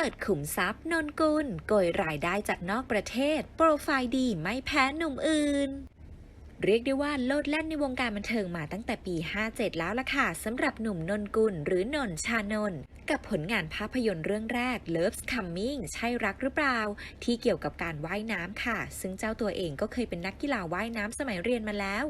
ปิดขุมทรัพย์นนกุลโกยรายได้จากนอกประเทศ โปรไฟล์ดีไม่แพ้หนุ่มอื่น เรียกได้ว่าโลดแล่นในวงการบันเทิงมาตั้งแต่ปี 57 แล้วล่ะค่ะสำหรับหนุ่มนนกุลหรือนนชานนกับผลงานภาพยนตร์เรื่องแรก Love's Coming ใช่รักหรือเปล่า ที่เกี่ยวกับการว่ายน้ำค่ะ ซึ่งเจ้าตัวเองก็เคยเป็นนักกีฬาว่ายน้ำสมัยเรียนมาแล้ว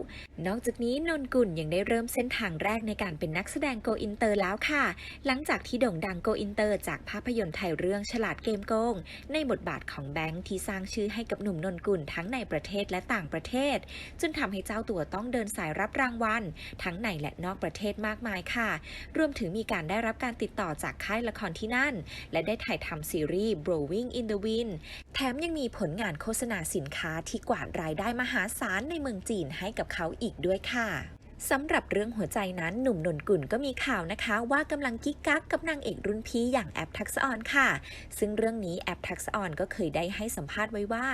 นอกจากนี้นนกุลยังได้เริ่มเส้นทางแรกในการเป็นนักแสดงโกอินเตอร์แล้วค่ะ หลังจากที่โด่งดังโกอินเตอร์ จากภาพยนตร์ไทยเรื่องฉลาดเกมโกง ในบทบาทของแบงค์ที่สร้างชื่อให้กับหนุ่มนนกุลทั้งในประเทศและต่างประเทศจนทำให้เจ้าตัวต้องเดินสายรับรางวัล ทั้งในและนอกประเทศมากมายค่ะ รวมถึงมีการได้รับการติดต่อจากค่ายละครที่นั่น และได้ถ่ายทำซีรีส์ Blowing in the Wind แถมยังมีผลงานโฆษณาสินค้าที่กวาดรายได้มหาศาลในเมืองจีนให้กับเขาอีกด้วยค่ะ สำหรับเรื่องหัวใจนั้นหนุ่มนนกุลก็มีข่าวนะคะ ว่ากำลังกิ๊กกักกับนางเอกรุ่นพี่อย่างแอปทักษออนค่ะ ซึ่งเรื่องนี้แอปทักษออนก็เคยได้ให้สัมภาษณ์ไว้ว่า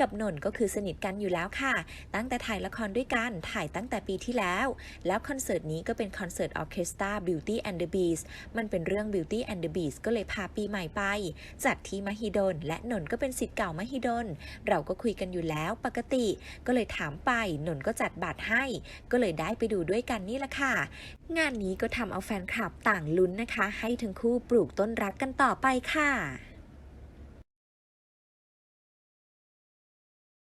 กับนนก็คือสนิทกันอยู่แล้วค่ะ ตั้งแต่ถ่ายละครด้วยกันถ่ายตั้งแต่ปีที่แล้ว แล้วคอนเสิร์ตนี้ก็เป็นคอนเสิร์ตออเคสตรา Beauty and the Beast มันเป็นเรื่อง Beauty and the Beast ก็เลยพาปีใหม่ไป จัดที่มหิดล และนนก็เป็นสิทธิ์เก่ามหิดล เราก็คุยกันอยู่แล้วปกติ ก็เลยถามไปนนก็จัดบัตรให้ ก็เลยได้ไปดูด้วยกันนี่แหละค่ะ งานนี้ก็ทำเอาแฟนคลับต่างลุ้นนะคะ ให้ทั้งคู่ปลูกต้นรักกันต่อไปค่ะ